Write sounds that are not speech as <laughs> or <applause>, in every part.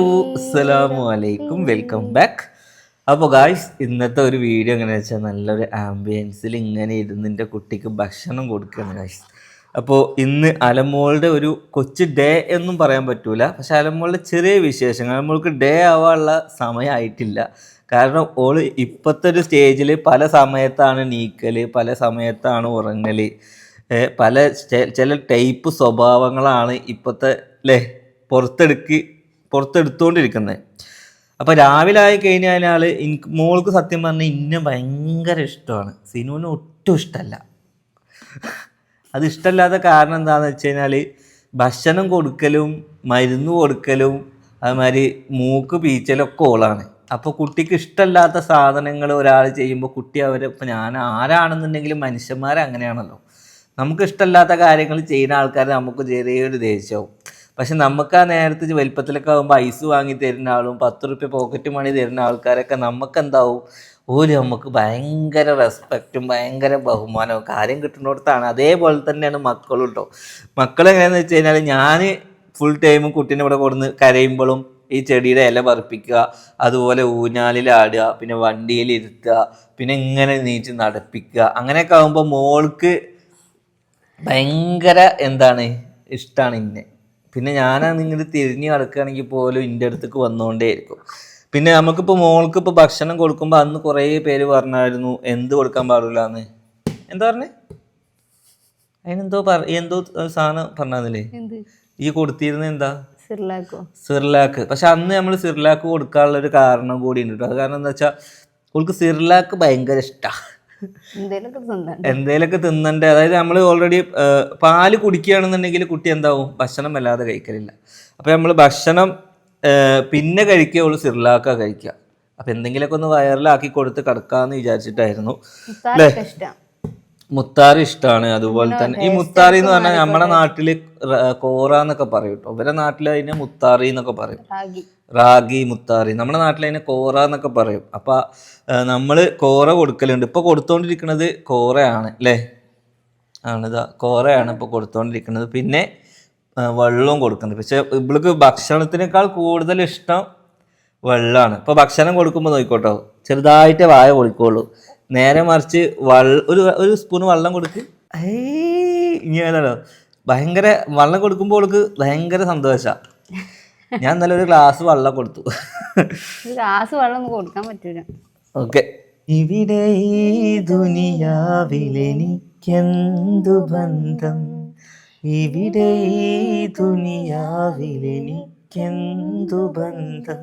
അസ്സലാമു അലൈക്കും. Welcome back. അപ്പോൾ ഗായ്സ് ഇന്നത്തെ ഒരു വീഡിയോ എങ്ങനെ വെച്ചാൽ നല്ലൊരു ആംബിയൻസിൽ ഇങ്ങനെ ഇരുന്ന് എന്റെ കുട്ടിക്ക് ഭക്ഷണം കൊടുക്കുകയാണ് ഗായ്സ് അപ്പോൾ ഇന്ന് അലമോളുടെ ഒരു കൊച്ചു ഡേ എന്നും പറയാൻ പറ്റൂല. പക്ഷെ അലമോളുടെ ചെറിയ വിശേഷങ്ങൾ. അലമോൾക്ക് ഡേ ആവാനുള്ള സമയമായിട്ടില്ല കാരണം ഓൾ ഇപ്പോഴത്തെ ഒരു സ്റ്റേജിൽ പല സമയത്താണ് നീക്കൽ പല സമയത്താണ് ഉറങ്ങൽ പല ചില ടൈപ്പ് സ്വഭാവങ്ങളാണ് ഇപ്പോഴത്തെ അല്ലേ പുറത്തെടുക്കി പുറത്തെടുത്തുകൊണ്ടിരിക്കുന്നത് അപ്പോൾ രാവിലെ ആയി കഴിഞ്ഞാൽ എനിക്ക് മോൾക്ക് സത്യം പറഞ്ഞാൽ ഇന്നെ ഭയങ്കര ഇഷ്ടമാണ്. സിനുവിന് ഒട്ടും ഇഷ്ടമല്ല അത് ഇഷ്ടമല്ലാത്ത കാരണം എന്താണെന്ന് വെച്ച് കഴിഞ്ഞാൽ ഭക്ഷണം കൊടുക്കലും മരുന്ന് കൊടുക്കലും അതുമാതിരി മൂക്ക് പീച്ചലൊക്കെ ഓളാണ്. അപ്പോൾ കുട്ടിക്ക് ഇഷ്ടമല്ലാത്ത സാധനങ്ങൾ ഒരാൾ ചെയ്യുമ്പോൾ കുട്ടി അവർ ഇപ്പം ഞാൻ ആരാണെന്നുണ്ടെങ്കിലും മനുഷ്യന്മാർ അങ്ങനെയാണല്ലോ നമുക്ക് ഇഷ്ടമല്ലാത്ത കാര്യങ്ങൾ ചെയ്യുന്ന ആൾക്കാർ നമുക്ക് ചെറിയൊരു ദേഷ്യവും. പക്ഷെ നമുക്ക് ആ നേരത്തെ വലിപ്പത്തിലൊക്കെ ആകുമ്പോൾ ഐസ് വാങ്ങി തരുന്ന ആളും പത്ത് റുപ്യ പോക്കറ്റ് മണി തരുന്ന ആൾക്കാരൊക്കെ നമുക്ക് എന്താവും ഒരു നമുക്ക് ഭയങ്കര റെസ്പെക്റ്റും ഭയങ്കര ബഹുമാനവും കാര്യം കിട്ടുന്നിടത്താണ്. അതേപോലെ തന്നെയാണ് മക്കളും കേട്ടോ മക്കൾ എങ്ങനെയാണെന്ന് വെച്ച് കഴിഞ്ഞാൽ ഞാൻ ഫുൾ ടൈം കുട്ടീനെ ഇവിടെ കൊടുന്ന് കരയുമ്പോഴും ഈ ചെടിയുടെ ഇല പറിപ്പിക്കുക അതുപോലെ ഊഞ്ഞാലിലാടുക പിന്നെ വണ്ടിയിൽ ഇരുത്തുക പിന്നെ ഇങ്ങനെ നീച്ച് നടപ്പിക്കുക അങ്ങനെയൊക്കെ ആകുമ്പോൾ മോൾക്ക് ഭയങ്കര എന്താണ്? ഇഷ്ടമാണ് ഇന്നെ. പിന്നെ ഞാനാണ് ഇങ്ങോട്ട് തിരിഞ്ഞ് കിടക്കുകയാണെങ്കിൽ പോലും എന്റെ അടുത്തേക്ക് വന്നുകൊണ്ടേയിരിക്കും പിന്നെ നമുക്കിപ്പോൾ മോൾക്ക് ഇപ്പോൾ ഭക്ഷണം കൊടുക്കുമ്പോൾ അന്ന് കുറേ പേര് പറഞ്ഞായിരുന്നു എന്ത് കൊടുക്കാൻ പാടില്ല എന്ന് എന്താ പറഞ്ഞേ? അതിനെന്തോ പറ എന്തോ സാധനം പറഞ്ഞില്ലേ ഈ കൊടുത്തിരുന്ന എന്താ? സിർലാക്കോ സിർലാക്ക് പക്ഷെ അന്ന് നമ്മൾ സിർലാക്ക് കൊടുക്കാനുള്ള ഒരു കാരണം കൂടി ഉണ്ട് കേട്ടോ. അത് കാരണം എന്താ വെച്ചാൽ അവൾക്ക് സിർലാക്ക് ഭയങ്കര ഇഷ്ടമാണ് എന്തേലൊക്കെ തിന്നണ്ട? അതായത് നമ്മൾ ഓൾറെഡി പാൽ കുടിക്കുകയാണെന്നുണ്ടെങ്കിൽ കുട്ടി എന്താവും? ഭക്ഷണം വല്ലാതെ കഴിക്കലില്ല. അപ്പോൾ നമ്മൾ ഭക്ഷണം പിന്നെ പിന്നെ ഉള്ളു സിർലാക്ക കഴിക്കുക അപ്പോൾ എന്തെങ്കിലുമൊക്കെ ഒന്ന് വയറിലാക്കി കൊടുത്ത് കിടക്കാമെന്ന് വിചാരിച്ചിട്ടായിരുന്നു. ഇഷ്ടം. മുത്താറി ഇഷ്ടമാണ് അതുപോലെ തന്നെ ഈ മുത്താറി എന്ന് പറഞ്ഞാൽ നമ്മുടെ നാട്ടിൽ കോറ എന്നൊക്കെ പറയും കേട്ടോ. ഇവരെ നാട്ടിൽ അതിനെ മുത്താറി എന്നൊക്കെ പറയും. റാഗി. മുത്താറി. നമ്മുടെ നാട്ടിൽ അതിനെ കോറ എന്നൊക്കെ പറയും. അപ്പൊ നമ്മൾ കോറ കൊടുക്കലുണ്ട്. ഇപ്പൊ കൊടുത്തോണ്ടിരിക്കുന്നത് കോറയാണ് അല്ലേ ആണിതാ കോറയാണ് ഇപ്പൊ കൊടുത്തോണ്ടിരിക്കുന്നത് പിന്നെ വെള്ളവും കൊടുക്കുന്നത് പക്ഷെ ഇവൾക്ക് ഭക്ഷണത്തിനേക്കാൾ കൂടുതൽ ഇഷ്ടം വെള്ളമാണ് ഇപ്പോൾ ഭക്ഷണം കൊടുക്കുമ്പോൾ നോക്കിക്കോട്ടോ. ചെറുതായിട്ട് വായ കൊടുക്കുള്ളൂ നേരെ മറിച്ച് വള്ള ഒരു ഒരു സ്പൂൺ വെള്ളം കൊടുക്ക്. ഇങ്ങനെയല്ലോ ഭയങ്കര വെള്ളം കൊടുക്കുമ്പോൾ അവൾക്ക് ഭയങ്കര സന്തോഷമാണ് ഞാൻ നല്ല ഒരു ഗ്ലാസ് വെള്ളം കൊടുത്തു. ഗ്ലാസ് വെള്ളം കൊടുക്കാൻ പറ്റൂല. ഓക്കെ. ഇവിടെ ഈ ദുനിയാവിലെനിക്കെന്തു ബന്ധം? ഇവിടെ ഈ ദുനിയാവിലെനിക്കെന്തു ബന്ധം?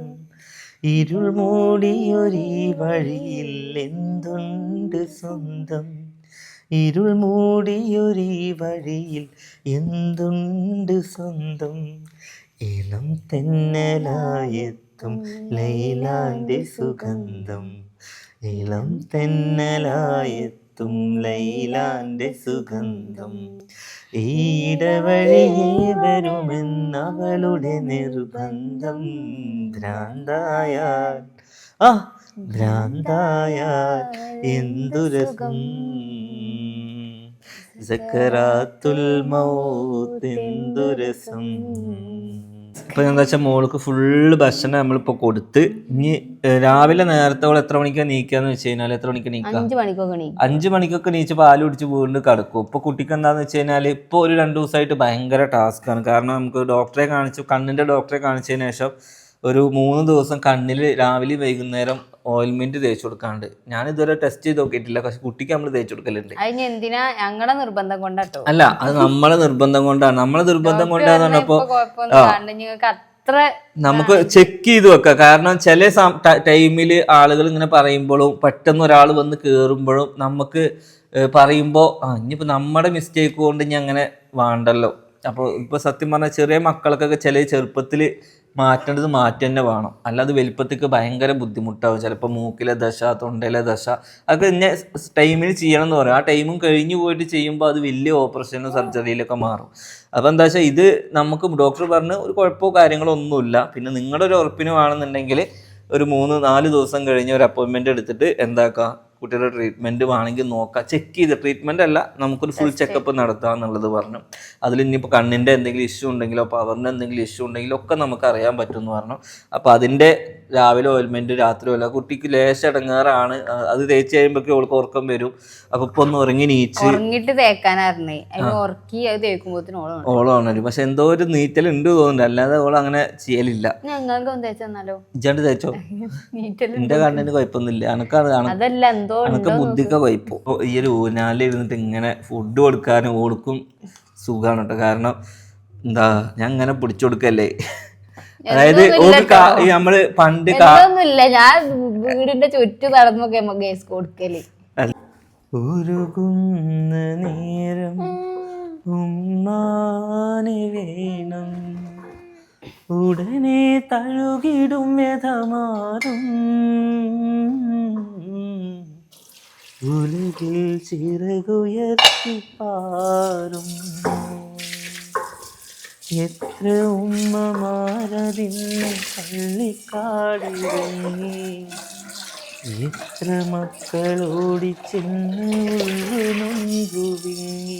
ഇരുൾ മൂടിയൊരീ വഴിയിൽ എന്തുണ്ട് സ്വന്തം? ഇരുൾ മൂടിയൊരീ വഴിയിൽ എന്തുണ്ട് സ്വന്തം? ഇളം തെന്നലായെത്തും ലൈലാന്റെ സുഗന്ധം. ഇളം തെന്നലായെത്തും ലൈലാന്റെ സുഗന്ധം. ഈടവഴിയെ വരുമെന്നവളുടെ നിർബന്ധം. ഭ്രാന്തായാൽ ആ ഭ്രാന്തായാൽ എന്തുരസം സക്കറാത്തുൽ മൗത്ത് എന്തു ഇപ്പൊ എന്താ വെച്ചാൽ മോൾക്ക് ഫുള്ള് ഭക്ഷണം നമ്മളിപ്പോൾ കൊടുത്ത് ഇനി രാവിലെ നേരത്തോളം എത്ര മണിക്കാണ് നീക്കാന്ന് വെച്ച് കഴിഞ്ഞാൽ എത്ര മണിക്ക് നീക്കാം? അഞ്ച് മണിക്കൊക്കെ അഞ്ച് മണിക്കൊക്കെ നീച്ച് പാൽ കുടിച്ച് വീണ്ടും കിടക്കും. ഇപ്പോൾ കുട്ടിക്ക് എന്താന്ന് വെച്ച് കഴിഞ്ഞാൽ ഇപ്പോൾ ഒരു രണ്ട് ദിവസമായിട്ട് ഭയങ്കര ടാസ്ക്കാണ് കാരണം നമുക്ക് ഡോക്ടറെ കാണിച്ചു കണ്ണിന്റെ ഡോക്ടറെ കാണിച്ചതിന് ശേഷം ഒരു മൂന്ന് ദിവസം കണ്ണിൽ രാവിലെ വൈകുന്നേരം ഓയിൽമെന്റ് തേച്ച് കൊടുക്കാണ്ട്. ഞാൻ ഇതുവരെ ടെസ്റ്റ് ചെയ്ത് നോക്കിയിട്ടില്ല. പക്ഷെ കുട്ടിക്ക് നമ്മൾ തേച്ച് കൊടുക്കലുണ്ട്. അതിന് എന്തിനാ ഞങ്ങളുടെ നിർബന്ധം കൊണ്ടാട്ടോ? അല്ല അത് നമ്മളെ നിർബന്ധം കൊണ്ടാണ്. നമ്മളെ നിർബന്ധം കൊണ്ടാന്ന് പറഞ്ഞപ്പോ അത്ര നമുക്ക് ചെക്ക് ചെയ്ത് വെക്കാം. കാരണം ചില ടൈമിൽ ആളുകൾ ഇങ്ങനെ പറയുമ്പോഴും പെട്ടെന്ന് ഒരാൾ വന്ന് കേറുമ്പോഴും നമുക്ക് പറയുമ്പോൾ ആ ഇനിയിപ്പോൾ നമ്മുടെ മിസ്റ്റേക്ക് കൊണ്ട് ഇനി അങ്ങനെ വേണ്ടല്ലോ. അപ്പോൾ ഇപ്പോൾ സത്യം പറഞ്ഞാൽ ചെറിയ മക്കൾക്കൊക്കെ ചില ചെറുപ്പത്തിൽ മാറ്റേണ്ടത് മാറ്റി തന്നെ വേണം. അല്ലാതെ വലിപ്പത്തേക്ക് ഭയങ്കര ബുദ്ധിമുട്ടാവും. ചിലപ്പോൾ മൂക്കിലെ ദശ തൊണ്ടയിലെ ദശ അതൊക്കെ ഇന്നെ ടൈമിന് ചെയ്യണം എന്ന് പറയും. ആ ടൈമും കഴിഞ്ഞു പോയിട്ട് ചെയ്യുമ്പോൾ അത് വലിയ ഓപ്പറേഷനും സർജറിയിലൊക്കെ മാറും. അപ്പോൾ എന്താ വെച്ചാൽ ഇത് നമുക്ക് ഡോക്ടർ പറഞ്ഞ് ഒരു കുഴപ്പമോ കാര്യങ്ങളോ ഒന്നുമില്ല. പിന്നെ നിങ്ങളുടെ ഒരു ഉറപ്പിന് വേണമെന്നുണ്ടെങ്കിൽ ഒരു മൂന്ന് നാല് ദിവസം കഴിഞ്ഞ് ഒരു അപ്പോയിൻമെന്റ് എടുത്തിട്ട് എന്താക്കുക കുട്ടിയുടെ ട്രീറ്റ്മെന്റ് വേണമെങ്കിൽ നോക്കാം. ചെക്ക് ചെയ്ത്. ട്രീറ്റ്മെന്റ് അല്ല നമുക്കൊരു ഫുൾ ചെക്കപ്പ് നടത്താം എന്നുള്ളത് പറഞ്ഞു. അതിൽ ഇനിയിപ്പോൾ കണ്ണിന്റെ എന്തെങ്കിലും ഇഷ്യൂ ഉണ്ടെങ്കിലോ പവറിന്റെ എന്തെങ്കിലും ഇഷ്യൂ ഉണ്ടെങ്കിലോ ഒക്കെ നമുക്ക് അറിയാൻ പറ്റും എന്ന് പറഞ്ഞു. അപ്പോൾ അതിന്റെ രാവിലെ ഓയിൽമെന്റ് രാത്രി അല്ല കുട്ടിക്ക് ലേശം ഇടങ്ങാറാണ്. അത് തേച്ച് കഴിയുമ്പോഴേക്കും അവൾക്ക് ഉറക്കം വരും. അപ്പോൾ ഇപ്പൊ ഒന്ന് ഉറങ്ങി നീച്ച്. ഉറങ്ങിട്ട് തേക്കാനായിരുന്നേ. അതിന് ഉറക്കി അത് തേക്കുമ്പോത്തിന് ഓളം ഓളാണ് ഒരു പക്ഷെ എന്തോ ഒരു നീറ്റൽ ഉണ്ട് തോന്നുന്നു അല്ലാതെ ഓൾ അങ്ങനെ ചെയ്യലില്ല. ഞങ്ങൾക്ക് തേച്ചെന്നാലോ ഇജാണ്ട് തേച്ചോ? <laughs> എന്റെ കണ്ണിന് കുഴപ്പമൊന്നുമില്ല. അനക്കാണ് അതല്ല എന്തോ എനക്ക് ബുദ്ധിക്ക് വൈപ്പോ ഈ ഒരു ഊനാലിൽ ഇരുന്നിട്ട് ഇങ്ങനെ ഫുഡ് കൊടുക്കാനും ഓടുക്കും സുഖമാണ് കേട്ടോ കാരണം എന്താ ഞാൻ ഇങ്ങനെ പിടിച്ചു കൊടുക്കല്ലേ? അതായത് നമ്മൾ പണ്ട് ഒന്നുമില്ല ഞാൻ വീടിന്റെ ചുറ്റും നടന്നൊക്കെ ഗേസ് കൊടുക്കൽ. ഉരുകുന്ന നേരം ഉമ്മാനെ വേണം. ഉടനെ തഴുകിടും വ്യഥമാറും ഉലകിൽ ചിറകുയർത്തി പാറും എത്ര ഉമ്മമാരതിന് പള്ളിക്കാടിറങ്ങി എത്ര മക്കളോടിച്ചെന്ന് ഉള്ളുനൊന്തുവിങ്ങി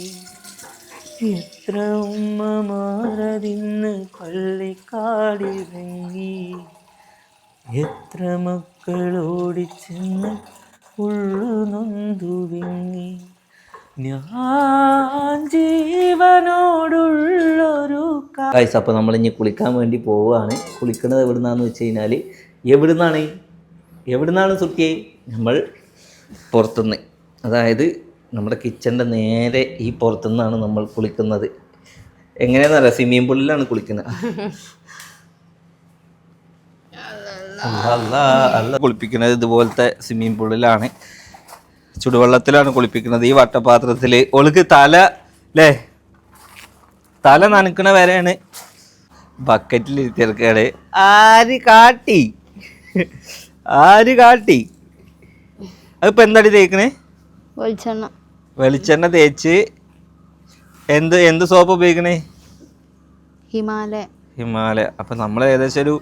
എത്ര ഉമ്മമാരതിന്ന് പള്ളിക്കാടിറങ്ങി എത്ര ഉള്ളുനൊന്തുവിങ്ങി ഞാൻ ജീവനോടുള്ളൊരു കായ്സ് അപ്പോൾ നമ്മൾ ഇനി കുളിക്കാൻ വേണ്ടി പോവുകയാണ്. കുളിക്കുന്നത് എവിടുന്നാന്ന് വെച്ച് കഴിഞ്ഞാൽ എവിടുന്നാണ്? എവിടുന്നാണ് സുട്ടിയെ നമ്മൾ പുറത്തുനിന്ന്. അതായത് നമ്മുടെ കിച്ചന്റെ നേരെ ഈ പുറത്തുനിന്നാണ് നമ്മൾ കുളിക്കുന്നത്. എങ്ങനെയാണെന്നറിയാം സ്വിമ്മിംഗ് പൂളിലാണ് കുളിക്കുന്നത്. അല്ല കുളിപ്പിക്കുന്നത് ഇതുപോലത്തെ സ്വിമ്മിംഗ് പൂളിലാണ്. ചുടുവെള്ളത്തിലാണ് കുളിപ്പിക്കുന്നത്. ഈ വട്ടപാത്രത്തിൽ ഒളുക്ക് തല അല്ലേ തല നനക്കണ വരെയാണ് ബക്കറ്റിൽ ഇരുത്തിയെടുക്കാണ് ആര് കാട്ടി? ആര് കാട്ടി? അതിപ്പോ എന്താടി തേക്കണേ? വെളിച്ചെണ്ണ. വെളിച്ചെണ്ണ തേച്ച് എന്ത് എന്ത് സോപ്പ് ഉപയോഗിക്കണേ? ഹിമാലയ. ഹിമാലയ. അപ്പൊ നമ്മൾ ഏകദേശം ഒരു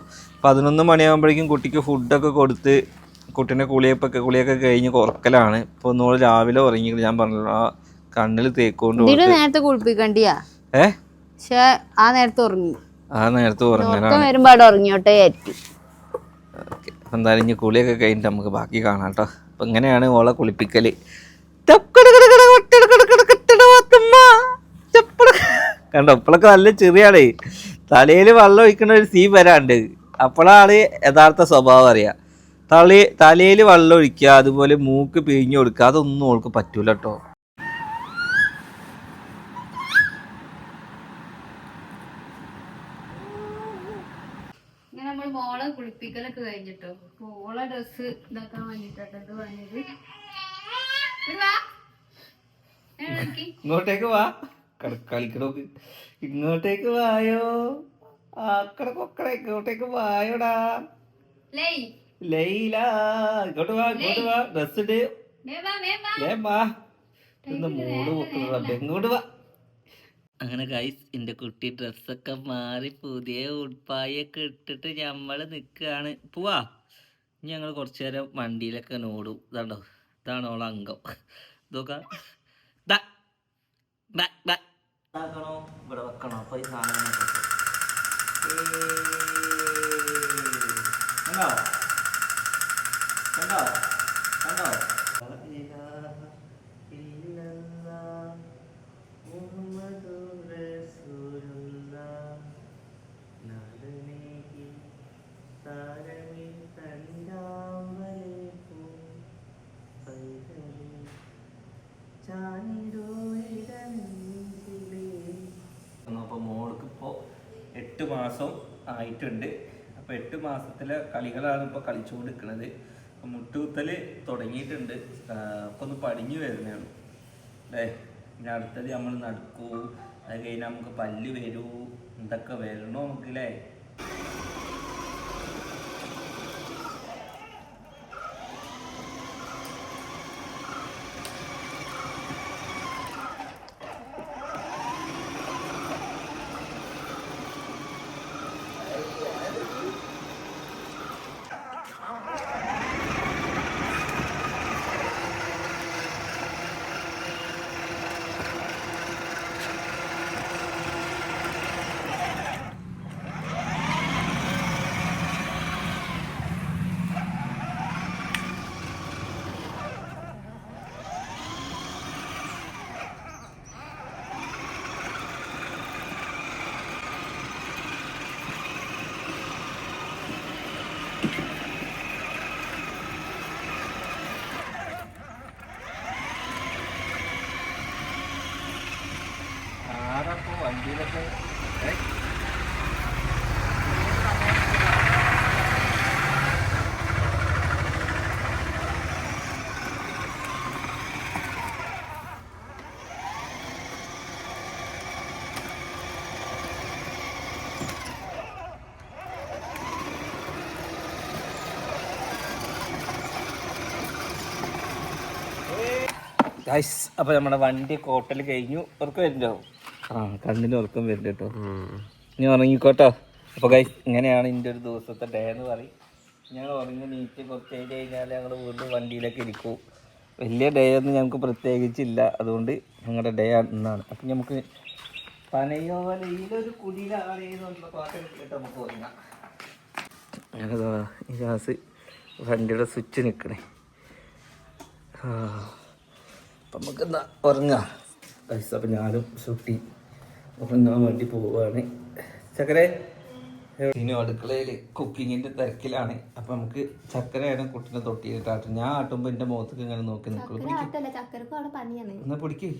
പതിനൊന്ന് മണിയാകുമ്പോഴേക്കും കുട്ടിക്ക് ഫുഡൊക്കെ കൊടുത്ത് കുട്ടീനെ കുളിയപ്പൊക്കെ കുളിയൊക്കെ കഴിഞ്ഞ് കുറക്കലാണ് ഇപ്പോൾ ഒന്നുകൂടെ രാവിലെ ഉറങ്ങി ഞാൻ പറഞ്ഞു ആ കണ്ണിൽ തേക്കൊണ്ട് നേരത്തെ കുളിപ്പിക്കണ്ടിയാ? ഏ? പക്ഷെ ആ നേരത്തെ ഉറങ്ങി. ആ നേരത്തെ ഉറങ്ങാനാണ് ഉറക്കം വരുമ്പോ അവിടെ ഉറങ്ങിയോട്ടെ ആയിരിക്കും ഓക്കെ. അപ്പം എന്തായാലും ഇനി കുളിയൊക്കെ കഴിഞ്ഞിട്ട് നമുക്ക് ബാക്കി കാണാം കേട്ടോ. അപ്പം ഇങ്ങനെയാണ് ഓളെ കുളിപ്പിക്കൽ കണ്ടോ? ഇപ്പോഴൊക്കെ നല്ല ചെറിയാണേ. തലയിൽ വെള്ളം ഒഴിക്കുന്ന ഒരു സീൻ വരാണ്ട്. അപ്പോഴാണ് യഥാർത്ഥ സ്വഭാവം അറിയുക തളി തലയിൽ വെള്ളം ഒഴിക്കുക അതുപോലെ മൂക്ക് പിഴിഞ്ഞു കൊടുക്കുക അതൊന്നും ഓൾക്ക് പറ്റൂല കേട്ടോ നമ്മൾ മോളെ കുളിപ്പിക്കലൊക്കെ കഴിഞ്ഞിട്ടോ? മോളെ ഡ്രസ് ഇതാക്കാൻ വേണ്ടിട്ടോ ഇത് വാങ്ങിയത്. ഇങ്ങോട്ടേക്ക് വാ. കളിക്കണോക്ക് ഇങ്ങോട്ടേക്ക് വായോ. ആക്കട കൊക്കട ഇങ്ങോട്ടേക്ക് വായോടാ. ലൈല ഇങ്ങോട്ട് വാ ഇങ്ങോട്ട് വാ ഡ്രസ് ഇട് വേ ഇന്ന് മൂട് ഇങ്ങോട്ട് അങ്ങനെ ഗൈസ് എന്റെ കുട്ടി ഡ്രസ്സൊക്കെ മാറി പുതിയ ഉടുപ്പായൊക്കെ ഇട്ടിട്ട് നമ്മൾ നിൽക്കുകയാണ് പോവാ. ഇനി ഞങ്ങൾ കുറച്ചു നേരം വണ്ടിയിലൊക്കെ ഓടും. ഇതാണ്ടോ ഇതാണ് ഓളെ അംഗം. ഇതൊക്കെ. ദാ. ദാ, ദാ. ഇതാക്കണോ ഇവിടെ വെക്കണോ. അപ്പൊ ഈ സാധനം കണ്ടോ കണ്ടോ കണ്ടോ മാസം ആയിട്ടുണ്ട്. അപ്പോൾ എട്ട് മാസത്തിലെ കളികളാണ് ഇപ്പോൾ കളിച്ചുകൊണ്ടിരിക്കുന്നത്. മുട്ടുകുത്തൽ തുടങ്ങിയിട്ടുണ്ട്. അപ്പോൾ ഒന്ന് പടിഞ്ഞു വരുന്നതാണ്. അല്ലേ ഇനി അടുത്തത് നമ്മൾ നടക്കൂ. അത് കഴിഞ്ഞാൽ നമുക്ക് പല്ല് വരൂ. എന്തൊക്കെ വരണോ നമുക്ക് ഗൈസ് അപ്പോൾ നമ്മുടെ വണ്ടി കോട്ടൽ കഴിഞ്ഞു. ഉറക്കം വരുന്നുണ്ടോ? ആ കണ്ണിന് ഉറക്കം വരുന്നുണ്ട് കേട്ടോ. ഇനി ഉറങ്ങിക്കോട്ടോ. അപ്പോൾ ഗൈസ് ഇങ്ങനെയാണ് എന്റെ ഒരു ദിവസത്തെ ഡേ എന്ന് പറയും. ഞങ്ങൾ ഉറങ്ങി നീറ്റ് കുറച്ച് കഴിഞ്ഞ് കഴിഞ്ഞാൽ ഞങ്ങൾ വീണ്ടും വണ്ടിയിലൊക്കെ ഇരിക്കും. വലിയ ഡേ ഒന്നും ഞങ്ങൾക്ക് പ്രത്യേകിച്ചില്ല. അതുകൊണ്ട് ഞങ്ങളുടെ ഡേ ഇന്നാണ്. അപ്പം നമുക്ക് പനയോലയിലൊരു കുടിലാണ് എന്നുള്ള പാട്ട് കേട്ട് നമുക്ക് ഉറങ്ങാം. ഞാനതാ ഇതാസ് ഗ്യാസ് വണ്ടിയുടെ സ്വിച്ച് നിൽക്കണേ ആ. അപ്പം നമുക്ക് എന്താ ഉറങ്ങാം. പൈസ അപ്പം ഞാനും സുട്ടി ഉറങ്ങാൻ വേണ്ടി പോവുകയാണ് ചക്കരെ ഇനി അടുക്കളയിൽ കുക്കിങ്ങിന്റെ തിരക്കിലാണ്. അപ്പം നമുക്ക് ചക്കരയാണ് കുട്ടീനെ തൊട്ടിയിട്ടാട്ടും ഞാൻ ആട്ടുമ്പോൾ എന്റെ മുഖത്തേക്ക് ഇങ്ങനെ നോക്കി നിൽക്കുള്ളൂ എന്നാ പിടിക്ക്.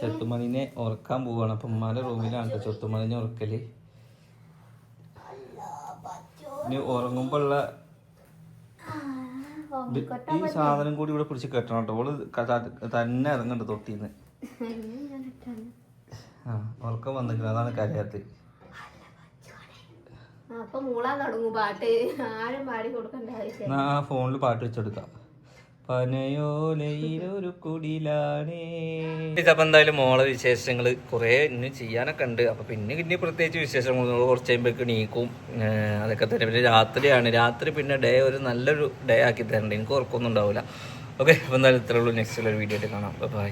ചെട്ടുമണിനെ ഉറക്കാൻ പോവാണ്. അപ്പം ഉമ്മാന്റെ റൂമിലാണ് കേട്ടോ ചെട്ടുമണിനെ ഉറക്കൽ. ഇനി ഉറങ്ങുമ്പോഴുള്ള ഈ സാധനം കൂടി ഇവിടെ പിടിച്ച് കെട്ടണം കേട്ടോ. ഓൾ തന്നെ ഇറങ്ങണ്ട് തൊട്ടിന്ന്. ആ ഉറക്കം വന്നിട്ട് അതാണ് കരയാത്ത്. ഫോണിൽ പാട്ട് വെച്ചെടുക്കാം. പനയോലയിലൊരു കുടിലാണേ. അപ്പം എന്തായാലും മോളെ വിശേഷങ്ങൾ കുറേ ഇന്ന് ചെയ്യാനൊക്കെ ഉണ്ട്. അപ്പം പിന്നെ പിന്നെ പ്രത്യേകിച്ച് വിശേഷങ്ങൾ കുറച്ച് കഴിയുമ്പോഴേക്ക് നീക്കും അതൊക്കെ തന്നെ. പിന്നെ രാത്രിയാണ്. രാത്രി പിന്നെ ഡേ ഒരു നല്ലൊരു ഡേ ആക്കി തരണ്ട്. എനിക്ക് ഉറക്കൊന്നും ഉണ്ടാവില്ല. ഓക്കെ അപ്പം എന്തായാലും ഇത്രയുള്ളൂ നെക്സ്റ്റ് ഉള്ളൊരു വീഡിയോ ആയിട്ട് കാണാം. ബൈ